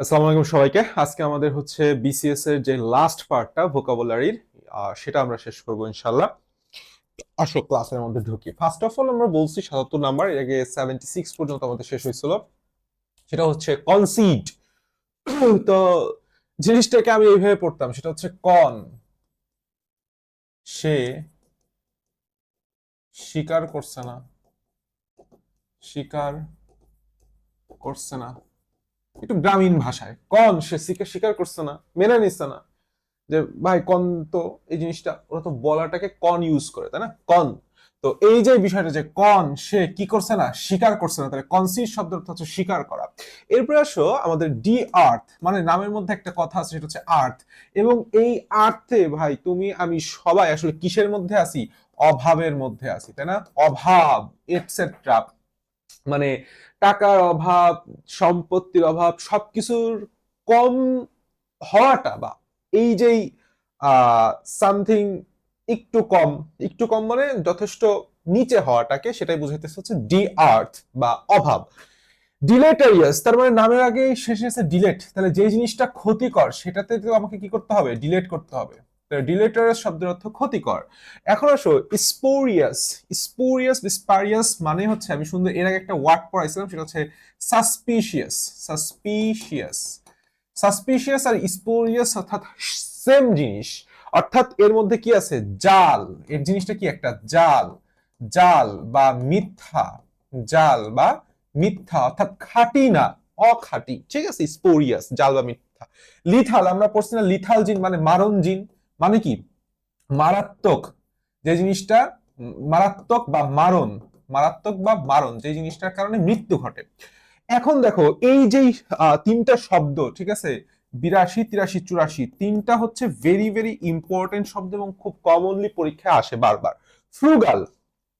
আসসালামু আলাইকুম সবাইকে। আজকে আমাদের হচ্ছে বিসিএস এর যে লাস্ট পার্টটা ভোকাবুলারির সেটা আমরা শেষ করব ইনশাল্লাহ আসো ক্লাসের মধ্যে ঢুকি। ফার্স্ট অফ অল আমরা বলছি সাতাত্তর নাম্বার, এর আগে সেভেন্টি সিক্স পর্যন্ত আমাদের শেষ সেটা হচ্ছে কনসিড তো জিনিসটাকে আমি এইভাবে পড়তাম, সেটা হচ্ছে কন সে স্বীকার করছে না। স্বীকার করছে না। একটু গ্রামীণ ভাষায়। কন, সে স্বীকার করছে না, মেনে নিচ্ছে না। যে, ভাই, কন তো এই জিনিসটা, ওরা তো বলাটাকে কন ইউজ করে, তাই না? কন। তো এই যে বিষয়টা যে, কন, সে কি করছে না, স্বীকার করছে না, তাহলে কনসিড শব্দ অর্থ হচ্ছে স্বীকার করা। এরপরে আসো, আমাদের ডি আর্থ মানে নামের মধ্যে একটা কথা আছে, সেটা হচ্ছে আর্থ এবং এই আর্থে ভাই, তুমি, আমি সবাই আসলে কিসের মধ্যে আছি? অভাবের মধ্যে আছি, তাই না? অভাব এটসেট্রা মানে টাকার অভাব, সম্পত্তির অভাব, সবকিছুর কম হওয়াটা বা এই যেই সামথিং একটু কম একটু কম মানে যথেষ্ট নিচে হওয়াটাকে সেটাই বুঝাইতেছে হচ্ছে ডি আর্থ বা অভাব। ডিলেটারিয়াস তার মানে নামের আগে শেষে আছে ডিলেট তাহলে যে জিনিসটা ক্ষতিকর সেটাতে তো আমাকে কি করতে হবে? ডিলেট করতে হবে। ডিলেটারিয়াস শব্দের অর্থ ক্ষতিকর। এখন আসো স্পোরিয়াস স্পোরিয়াস স্পারিয়াস মানে হচ্ছে আমি সুন্দর এর আগে একটা ওয়ার্ড পড়াইছিলাম, সেটা হচ্ছে সাসপিশিয়াস সাসপিশিয়াস সাসপিশিয়াস আর স্পোরিয়াস অর্থাৎ সেম জিনিস। অর্থাৎ এর মধ্যে কি আছে? জাল। এর জিনিসটা কি একটা? জাল। জাল বা মিথ্যা। জাল বা মিথ্যা অর্থাৎ খাঁটি না, অখাঁটি। ঠিক আছে? স্পোরিয়াস জাল বা মিথ্যা। লিথাল আমরা পড়ছি না লিথাল জিন মানে মারণ জিন মানে কি? মারাত্মক। যে জিনিসটা, মারাত্মক বা মারণ, মারাত্মক বা মারণ, যে জিনিসটার কারণে মৃত্যু ঘটে। এখন দেখো, এই যে তিনটা শব্দ, ঠিক আছে? বিরাশি, তিরাশি, চুরাশি, তিনটা হচ্ছে ভেরি ভেরি ইম্পর্টেন্ট শব্দ এবং খুব কমনলি পরীক্ষায় আসে বারবার। ফ্রুগাল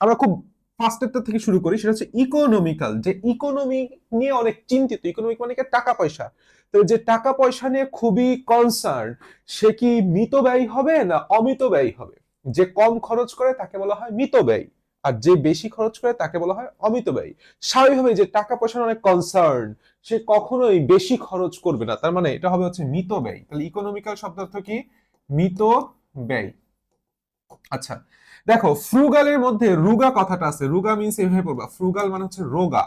আমরা খুব ফার্স্টেরটা থেকে শুরু করি, সেটা হচ্ছে ইকোনমিক্যাল যে ইকোনমি নিয়ে অনেক চিন্তিত। ইকোনমিক মানে টাকা পয়সা। তো যে টাকা পয়সা নিয়ে খুবই কনসার্ন সে কি মিত ব্যয় হবে না অমিত ব্যয় হবে? যে কম খরচ করে তাকে বলা হয় মিত ব্যয়, আর যে বেশি খরচ করে তাকে বলা হয় অমিত ব্যয়। স্বাভাবিকভাবে যে টাকা পয়সার অনেক কনসার্ন সে কখনোই বেশি খরচ করবে না। তার মানে এটা হবে হচ্ছে মিত ব্যয়। তাহলে ইকোনমিক্যাল শব্দ অর্থ কি? মিত ব্যয়। আচ্ছা দেখো ফ্রুগালের মধ্যে রুগা কথাটা আছে। রুগা মিনস এভাবে পড়বা ফ্রুগাল মানে হচ্ছে রোগা।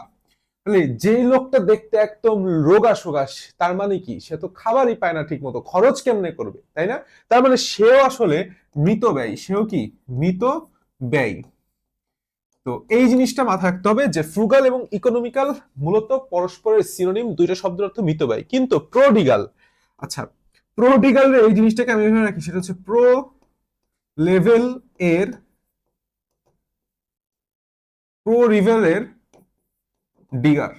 তাহলে যেই লোকটা দেখতে একদম রোগা সোগা তার মানে কি? সে তো খাবারই পায় না ঠিক মতো খরচ কেমনে করবে, তাই না? তার মানে সেও আসলে মৃত ব্যয়। সেও কি? মৃত ব্যয়। তো এই জিনিসটা মাথায় রাখতে হবে যে ফ্রুগাল এবং ইকোনমিক্যাল মূলত পরস্পরের সিনোনিম দুইটা শব্দের অর্থ মৃত ব্যয়। কিন্তু প্রোডিগাল আচ্ছা প্রোডিগাল এই জিনিসটাকে আমি রাখি, সেটা হচ্ছে প্রো লেভেল এর প্রো রিভেলের ডিগার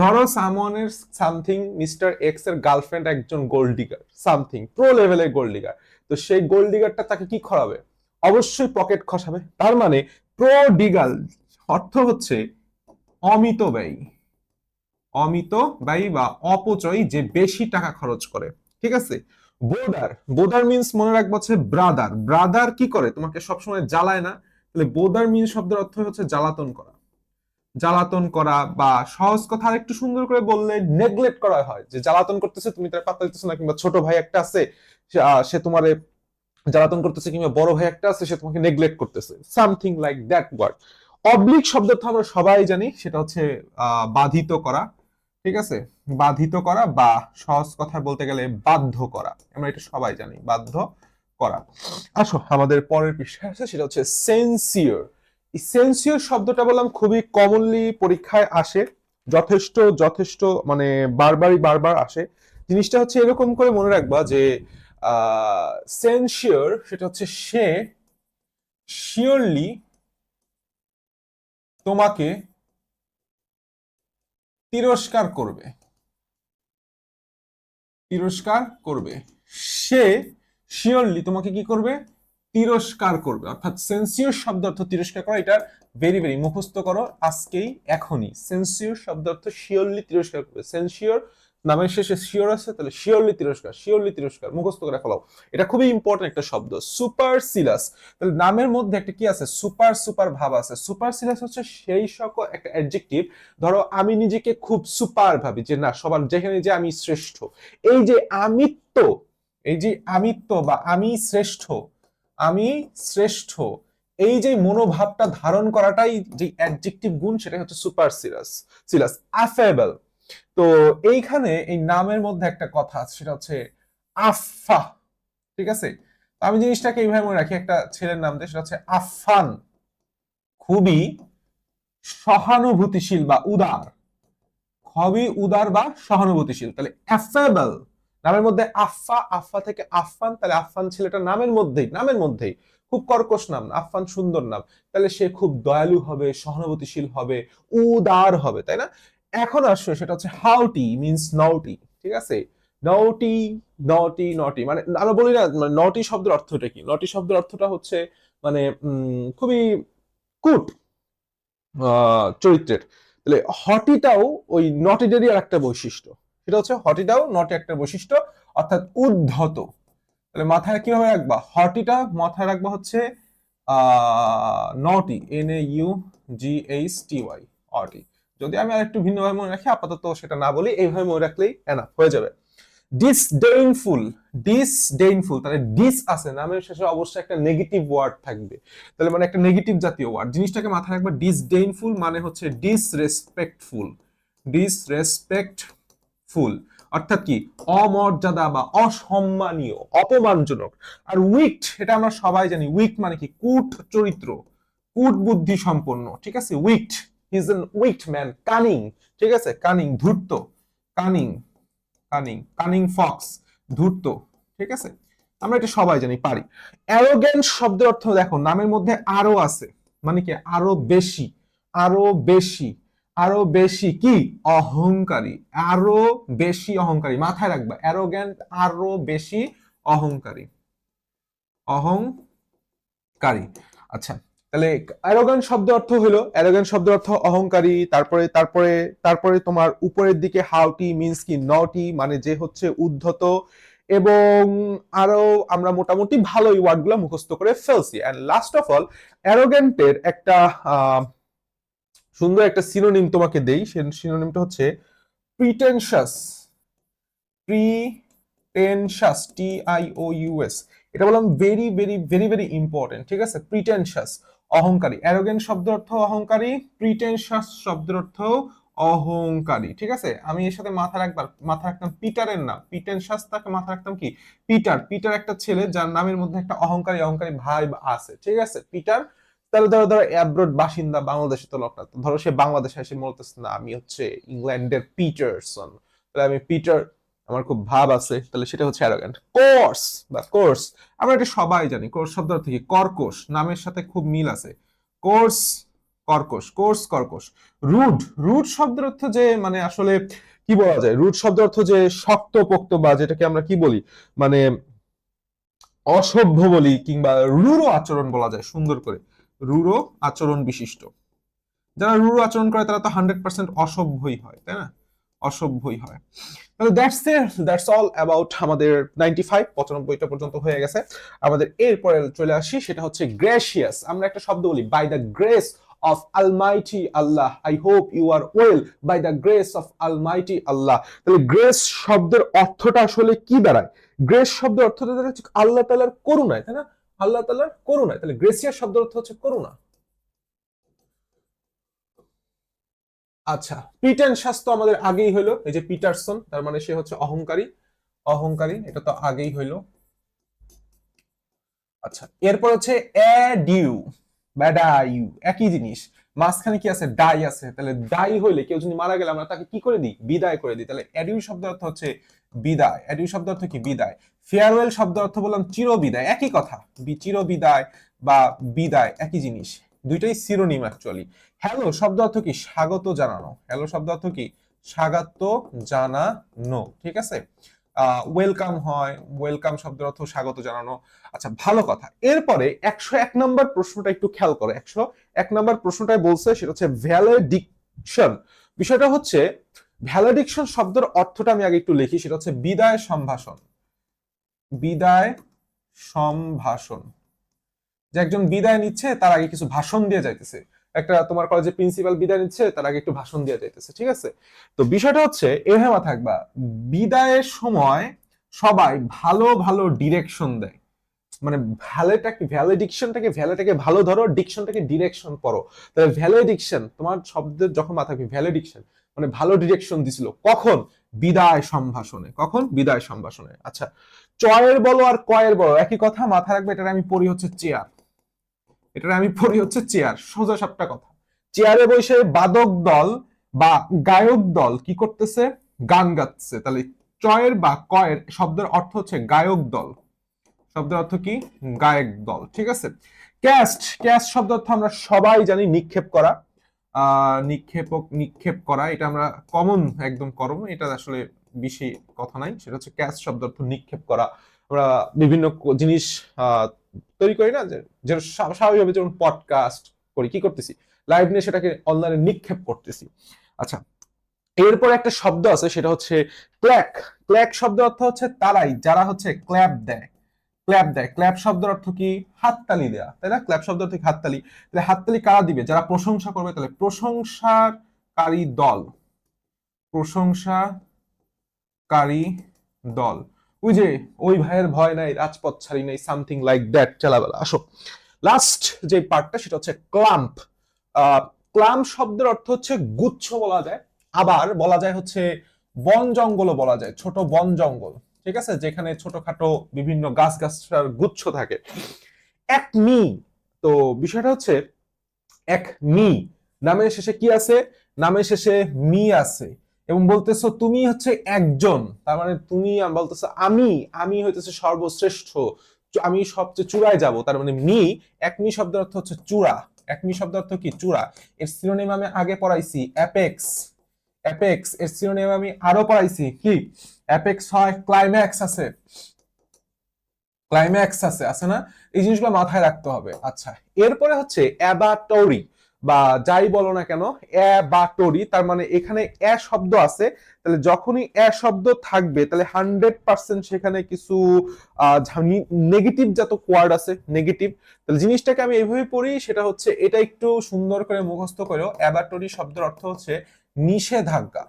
ধরো সামনের সামথিং মিস্টার এক্সের গার্লফ্রেন্ড একজন গোল্ড ডিগার সামথিং প্রো লেভেলের গোল্ড ডিগার তো সেই গোল্ড ডিগারটা তাকে কি খরাবে অবশ্যই পকেট খসাবে। তার মানে প্রো ডিগাল অর্থ হচ্ছে অমিত ব্যয়। অমিত ব্যয় বা অপচয় যে বেশি টাকা খরচ করে। ঠিক আছে? বোর্ডার বোর্ডার মিন্স মনে রাখব হচ্ছে ব্রাদার ব্রাদার কি করে? তোমাকে সবসময় জ্বালায় না। তাহলে বোর্ডার মিন্স শব্দের অর্থ হচ্ছে জ্বালাতন করা। জ্বালাতন করা বা সহজ কথা আর একটু সুন্দর করে বললে নেগলেক্ট করা হয়। যে জ্বালাতন করতেছে, তুমি তার পাত্তা দিতেছো না, কিংবা ছোট ভাই একটা আছে, সে তোমার জ্বালাতন করতেছে, কিংবা বড় ভাই একটা আছে, সে তোমাকে নেগলেক্ট করতেছে। Something like that word oblique শব্দ তো আমরা সবাই জানি, সেটা হচ্ছে বাধিত করা। ঠিক আছে? বাধিত করা বা সহজ কথা বলতে গেলে বাধ্য করা। আমরা এটা সবাই জানি, বাধ্য করা। আসো, আমাদের পরের পৃষ্ঠায় আছে সেটা হচ্ছে সেন্সিয়র। সেন্সিয়র শব্দটা বললাম খুবই কমনলি পরীক্ষায় আসে, যথেষ্ট যথেষ্ট মানে বারবারই বারবার আসে। জিনিসটা হচ্ছে এরকম করে মনে রাখবা যে সেন্সিয়র, সেটা হচ্ছে সে শিওরলি তোমাকে তিরস্কার করবে। তিরস্কার করবে। সে শিওরলি তোমাকে কি করবে? তিরস্কার করবে। অর্থাৎ সেন্সিওর শব্দ অর্থ তিরস্কার করা, এটা ভেরি ভেরি মুখস্থ করো আজকেই, এখনই। সেন্সিওর শব্দ অর্থ শিওরলি তিরস্কার করবে। সেন্সিওর নামের শেষে শিওর আছে, তাহলে শিওরলি তিরস্কার শিওরলি তিরস্কার, মুখস্থ করে ফেলাও। এটা খুবই ইম্পর্টেন্ট একটা শব্দ। সুপার সিলাস তাহলে নামের মধ্যে একটা কি আছে? সুপার সুপার ভাব আছে। সুপার সিলাস হচ্ছে সেই সকল একটা অ্যাডজেক্টিভ ধরো আমি নিজেকে খুব সুপার ভাবি, যে না, সবার যেখানে যে আমি শ্রেষ্ঠ। এই যে আমিত্ব এই যে আমিত্ব বা আমি শ্রেষ্ঠ আমি শ্রেষ্ঠ, এই যে মনোভাবটা ধারণ করাটাই যে অ্যাডজেক্টিভ গুণ সেটা হচ্ছে সুপার সিলাস সিলাস অ্যাফেবল তো এইখানে এই নামের মধ্যে একটা কথা আছে, সেটা হচ্ছে আফা ঠিক আছে? আমি জিনিসটাকে এইভাবে মনে রাখি, একটা ছেলের নাম দিয়ে, সেটা হচ্ছে আফান খুবই সহানুভূতিশীল বা উদার। খুবই উদার বা সহানুভূতিশীল। তাহলে অ্যাফেবল নামের মধ্যে আফা আফা থেকে আফান তাহলে আফান ছেলেটা নামের মধ্যেই নামের মধ্যেই। খুব কর্কশ নাম আফান সুন্দর নাম। তাহলে সে খুব দয়ালু হবে, সহানুভূতিশীল হবে, উদার হবে, তাই না? এখন আসছে সেটা হচ্ছে হাউটি মিনস নটি ঠিক আছে? নটি নটি নটি মানে আমরা বলি না মানে নটি শব্দের অর্থটা কি? নটি শব্দের অর্থটা হচ্ছে মানে খুবই কুট চরিত্রের। তাহলে হটিটাও ওই নটিদেরই আর একটা বৈশিষ্ট্য। সেটা হচ্ছে হটিটাও নটি একটা বৈশিষ্ট্য, অর্থাৎ উদ্ধত। তাহলে মাথায় কীভাবে রাখবা? হটিটা মাথায় রাখবা হচ্ছে naughty N A U G H T Y অটি যদি আমি আরেকটু ভিন্নভাবে মনে রাখি, আপাতত সেটা না বলি, এইভাবে মনে রাখলেই এনা হয়ে যাবে। ডিসডেইনফুল ডিসডেইনফুল তাহলে ডিস আছে, নামের শেষে অবশ্যই একটা নেগেটিভ ওয়ার্ড থাকবে। তাহলে মানে একটা নেগেটিভ জাতীয় ওয়ার্ড জিনিসটাকে মাথায় রাখবে ডিসডেইনফুল মানে হচ্ছে ডিসরেসপেক্টফুল ডিসরেসপেক্টফুল অর্থাৎ কি? অমর্যাদা বা অসম্মানীয়, অপমানজনক। আর উইকড এটা আমরা সবাই জানি। উইক মানে কি? কুট চরিত্র, কুট বুদ্ধি সম্পন্ন, ঠিক আছে? Wicked is an wicked man cunning ঠিক আছে? কানিং ধূর্ত কানিং কানিং কানিং ফক্স ধূর্ত, ঠিক আছে? আমরা এটা সবাই জানি, পারি। অ্যারোগেন্ট শব্দের অর্থ দেখো, নামের মধ্যে আরও আছে। মানে কি? আরও বেশি আরও বেশি। আরও বেশি কি? অহংকারী। আরও বেশি অহংকারী। মাথায় রাখবা অ্যারোগ্যান্ট আরও বেশি অহংকারী। অহংকারী। আচ্ছা তাহলে অ্যারোগান শব্দ অর্থ হলো অ্যারোগান শব্দ অর্থ অহংকারী, তারপরে তারপরে তারপরে তোমার উপরের দিকে হাউটি মিন্স কি নটি মানে যে হচ্ছে উদ্ধত, এবং আরও আমরা মোটামুটি ভালোই ওয়ার্ডগুলো মুখস্থ করে ফেলছি। অ্যান্ড লাস্ট অফ অল অ্যারোগেন্টের একটা সুন্দর একটা সিনোনিম তোমাকে দেই। সে সিনোনিমটা হচ্ছে প্রিটেনশাস প্রিটেনশাস টি আই ও ইউএস এটা বললাম very very very very important ঠিক আছে? প্রিটেনশাস অহংকারী। অ্যারোগেন্ট শব্দ অর্থ অহংকারী প্রিটেনশাস শব্দের অর্থ অহংকারী, ঠিক আছে? আমি এর সাথে মাথা রাখবার, মাথা রাখতাম পিটারের নাম। পিটেনশাস তাকে মাথা রাখতাম কি? পিটার। পিটার একটা ছেলে যার নামের মধ্যে একটা অহংকারী অহংকারী ভাই আছে, ঠিক আছে? পিটার তাহলে ধরো ধরো অ্যাব্রোড বাসিন্দা বাংলাদেশে তো লোকটা তো ধরো সে বাংলাদেশে এসে বলতেছে, না, আমি হচ্ছে ইংল্যান্ডের পিটারসন। তাহলে আমি পিটার, আমার খুব ভাব আছে, তাহলে সেটা হচ্ছে অ্যারোগ্যান্ট কোর্স বা কোর্স। আমরা এটা সবাই জানি, কোর্স শব্দ অর্থ কি? কর্কশ, নামের সাথে খুব মিল আছে। কোর্স, কর্কশ কোর্স, কর্কশ। রুড রুড শব্দের অর্থ যে মানে আসলে কি বলা যায়? রুড শব্দের অর্থ যে শক্ত পোক্ত বা যেটাকে আমরা কি বলি? মানে অসভ্য বলি কিংবা রূঢ় আচরণ বলা যায় সুন্দর করে। রূঢ় আচরণ বিশিষ্ট। যারা রূঢ় আচরণ করে, তারা তো হান্ড্রেড পার্সেন্ট অসভ্যই হয়, তাই না? অসভ্যই হয়। তাহলে দ্যাটস দ্যাটস অল অ্যাবাউট আমাদের নাইনটি ফাইভ পঁচানব্বইটা পর্যন্ত হয়ে গেছে। আমাদের এরপরে চলে আসি, সেটা হচ্ছে গ্রেসিয়াস আমরা একটা শব্দ বলি by the grace of almighty Allah I hope you are well by the grace of almighty Allah তাহলে গ্রেস শব্দের অর্থটা আসলে কি দাঁড়ায়? গ্রেস শব্দের অর্থটা দাঁড়ায় আল্লাহ তালার করুণায়, তাই না? আল্লাহ তালার করুণায়। তাহলে গ্রেসিয়াস শব্দের অর্থ হচ্ছে করুণা। আচ্ছা প্রিটেনশাস তো আমাদের আগেই হইল। এই যে পিটারসন, তার মানে সে হচ্ছে অহংকারী। অহংকারী, এটা তো আগেই হইল। আচ্ছা এরপর হচ্ছে অ্যাডিউ ব্যাডাইউ, একই জিনিস। মাঝখানে কি আছে? ডাই আছে। তাহলে ডাই হইলে কেউ যদি মারা গেলে আমরা তাকে কি করে দিই? বিদায় করে দিই। তাহলে অ্যাডিউ শব্দ অর্থ হচ্ছে বিদায়। অ্যাডিউ শব্দ অর্থ কি? বিদায়। ফেয়ারওয়েল শব্দ অর্থ বললাম চিরবিদায়। একই কথা, বি- চির বা বিদায়, একই জিনিস। দুইটাই সিরোনিম অ্যাকচুয়ালি হ্যালো শব্দ অর্থ কি? স্বাগত জানানো। হ্যালো শব্দ অর্থ কি? স্বাগত জানানো। ঠিক আছে? ওয়েলকাম হয় ওয়েলকাম শব্দের অর্থ স্বাগত জানানো। আচ্ছা ভালো কথা। এরপরে একশো এক নম্বর প্রশ্নটা একটু খেয়াল করো। একশো এক নম্বর প্রশ্নটাই বলছে, সেটা হচ্ছে ভ্যালিডিকশন বিষয়টা হচ্ছে ভ্যালিডিকশন শব্দের অর্থটা আমি আগে একটু লিখি, সেটা হচ্ছে বিদায় সম্ভাষণ। বিদায় সম্ভাষণ। যে একজন বিদায় নিচ্ছে, তার আগে কিছু ভাষণ দিয়ে যাইতেছে। একটা তোমার কলেজে প্রিন্সিপাল বিদায় নিচ্ছে, তার আগে একটু ভাষণ দিয়ে যাইতেছে, ঠিক আছে? তো বিষয়টা হচ্ছে এভাবে থাকবা, বিদায়ের সময় সবাই ভালো ভালো ডিরেকশন দেয়। মানে ভ্যালেটাকে ভ্যালিডিকশনটাকে ভ্যালেটাকে ভালো ধরো ডিকশনটাকে ডিরেকশন পড়ো। তাহলে ভ্যালিডিকশন তোমার শব্দের যখন মাথা ভ্যালিডিকশন মানে ভালো ডিরেকশন দিছিল। কখন? বিদায় সম্ভাষণে। কখন? বিদায় সম্ভাষণে। আচ্ছা চয়ের বলো আর কয়ের বলো, একই কথা মাথা রাখবে এটা আমি পড়ি হচ্ছে চেয়ার। এটা আমি পড়ি হচ্ছে চেয়ার, সোজা সাপটা কথা। চেয়ারে বসে বাদক দল বা গায়ক দল কি করতেছে? গান গাচ্ছে। তাহলে চয়ের বা কয়ের শব্দের অর্থ হচ্ছে গায়ক দল। শব্দের অর্থ কি? গায়ক দল। ঠিক আছে? ক্যাস্ট ক্যাস্ট শব্দ অর্থ আমরা সবাই জানি নিক্ষেপ করা। নিক্ষেপক নিক্ষেপ করা, এটা আমরা কমন একদম করম এটা আসলে বেশি কথা নাই, সেটা হচ্ছে ক্যাস্ট শব্দ অর্থ নিক্ষেপ করা। আমরা বিভিন্ন জিনিস তৈরি করি না, যে স্বা- স্বাভাবিকভাবে যেমন পডকাস্ট করি, কি করতেছি? লাইভ নিয়ে সেটাকে অনলাইনে নিক্ষেপ করতেছি। আচ্ছা এরপর একটা শব্দ আছে, সেটা হচ্ছে ক্ল্যাক ক্ল্যাক শব্দ অর্থ হচ্ছে তারাই, যারা হচ্ছে ক্ল্যাপ দেয়। ক্ল্যাপ দেয়। ক্ল্যাপ শব্দের অর্থ কি? হাততালি দেয়া, তাই না? ক্ল্যাপ শব্দ অর্থ হাততালি। তাহলে হাততালি কারা দিবে? যারা প্রশংসা করবে, তাহলে প্রশংসাকারী দল। প্রশংসাকারী দল। ওই যে, ওই ভাইয়ের ভয় নাই, রাজপথ ছাড়ি নাই সামথিং লাইক দ্যাট চালাবেলা। আসো। লাস্ট যে পার্টটা সেটা হচ্ছে ক্লাম্প। ক্লাম্প শব্দের অর্থ হচ্ছে গুচ্ছ বলা যায়। আবার বলা যায় হচ্ছে বন জঙ্গলও বলা যায়, ছোট বন জঙ্গল। ঠিক আছে? যেখানে ছোটখাটো বিভিন্ন গাছ গাছার গুচ্ছ থাকে। এক মি। তো বিষয়টা হচ্ছে, এক মি। নামের শেষে কি আছে? নামের শেষে মি আছে। এবং বলতেছো তুমি হচ্ছে একজন। তার মানে তুমি বলতেছো আমি। আমি হইতেছে সর্বশ্রেষ্ঠ। আমি সবচেয়ে চূড়ায় যাব। তার মানে মি, এক মি শব্দের অর্থ হচ্ছে চূড়া। এক মি শব্দের অর্থ কি? চূড়া। এর সিনোনিম আমি আগে পড়াইছি অ্যাপেক্স অ্যাপেক্স এর সিনোনিম আমি আরও পড়াইছি, কি? অ্যাপেক্স হয় ক্লাইম্যাক্স আছে। ক্লাইম্যাক্স আছে আছে না? এই জিনিসগুলো মাথায় রাখতে হবে। আচ্ছা এরপরে হচ্ছে অ্যাবাটরি বা যাই বলো না কেন অ্যাবাটরি তার মানে এখানে এ শব্দ আছে, তাহলে যখনই এ শব্দ থাকবে, তাহলে হান্ড্রেড পার্সেন্ট সেখানে কিছু নেগেটিভ যত কোয়ার্ড আছে নেগেটিভ তাহলে জিনিসটাকে আমি এইভাবে পড়ি, সেটা হচ্ছে এটা একটু সুন্দর করে মুখস্থ করেও অ্যাবাটরি শব্দের অর্থ হচ্ছে নিষেধাজ্ঞা।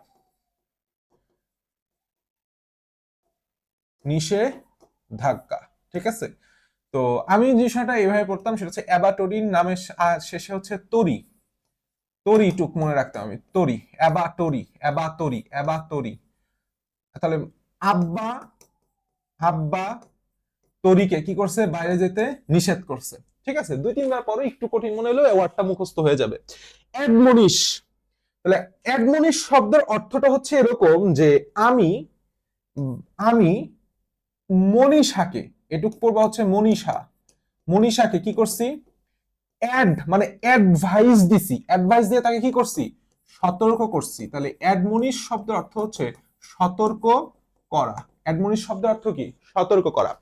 নিষেধাজ্ঞা, ঠিক আছে? তো আমি যে বিষয়টা এইভাবে পড়তাম সেটা হচ্ছে অ্যাবাটরির নামের শেষে হচ্ছে তরি। তরি টুক মনে রাখতাম আমি, তরি, অ্যাবাটরি অ্যাবাটরি অ্যাবাটরি। তাহলে আব্বা আব্বা তরিকে কি করছে? বাইরে যেতে নিষেধ করছে, ঠিক আছে? দুই তিনবার পরে একটু কঠিন মনে হলেও ওয়ার্ডটা মুখস্থ হয়ে যাবে। অ্যাডমনিশ, তাহলে অ্যাডমনিশ শব্দের অর্থটা হচ্ছে এরকম যে আমি আমি মনীষাকে, এটুক পড়বা হচ্ছে মনীষা। মনীষাকে কি করছি? অ্যাড মানে অ্যাডভাইস দিছি। অ্যাডভাইস দিয়ে তাকে কি করছি? সতর্ক করছি। তাহলে অ্যাডমনিশ শব্দের অর্থ হচ্ছে সতর্ক করা। অ্যাডমনিশ শব্দের অর্থ কি? সতর্ক করা।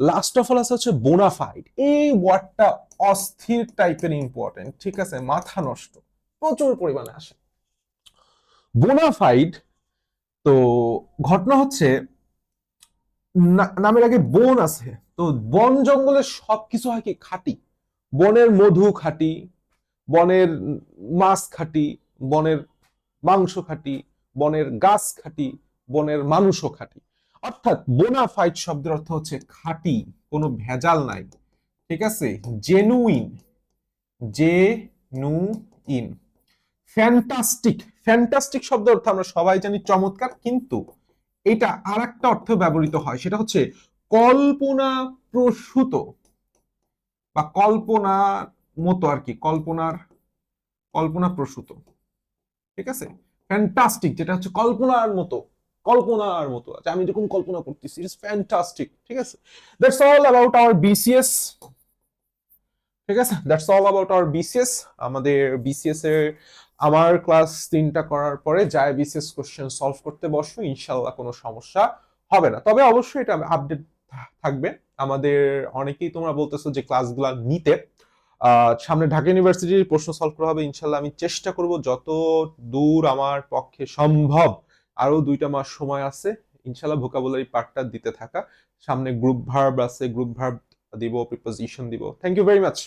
লাস্ট অফ অল হচ্ছে বোনাফাইড এই ওয়ার্ডটা অস্থির টাইপের ইম্পর্টেন্ট ঠিক আছে? মাথা নষ্ট। প্রচুর পরিমাণে আসে। বোনাফাইড তো ঘটনা হচ্ছে নামের আগে বন আছে। তো বন জঙ্গলের সবকিছু হয় কি? খাঁটি। বনের মধু খাঁটি, বনের মাছ খাঁটি, বনের মাংস খাঁটি, বনের গাছ খাঁটি, বনের মানুষও খাঁটি। অর্থাৎ বোনাফাইড শব্দের অর্থ হচ্ছে খাঁটি, কোনো ভেজাল নাই। ঠিক আছে? জেনুইন জে নু ইন ফ্যান্টাস্টিক ফ্যান্টাস্টিক শব্দের অর্থ আমরা সবাই জানি চমৎকার, কিন্তু এটা আর একটা অর্থ ব্যবহৃত হয়, সেটা হচ্ছে কল্পনা প্রসূত বা কল্পনার মতো আর কি, কল্পনার কল্পনা প্রসূত ঠিক আছে? ফ্যান্টাস্টিক যেটা হচ্ছে কল্পনার মতো কল্পনার মতো। আচ্ছা আমি যখন কল্পনা করতেছি ইটস ফ্যান্টাস্টিক ঠিক আছে? That's all about our BCS ঠিক আছে? That's all about our BCS আমাদের বিসিএস এর আমার ক্লাস তিনটা করার পরে যায় বিসিএস কোশ্চেন সলভ করতে বসো ইনশাল্লাহ কোনো সমস্যা হবে না। তবে অবশ্যই এটা আপডেট থাকবে। আমাদের অনেকেই তোমরা বলতেছো যে ক্লাসগুলো নিতে। সামনে ঢাকা ইউনিভার্সিটির প্রশ্ন সলভ করা হবে, ইনশাল্লাহ আমি চেষ্টা করব যত দূর আমার পক্ষে সম্ভব আরও দুইটা মাস সময় আছে, ইনশাল্লাহ ভোকাবুলারি পার্টটা দিতে থাকা। সামনে গ্রুপ ভার্ব আছে গ্রুপ ভার্ব দিব প্রিপোজিশন দিব। Thank you very much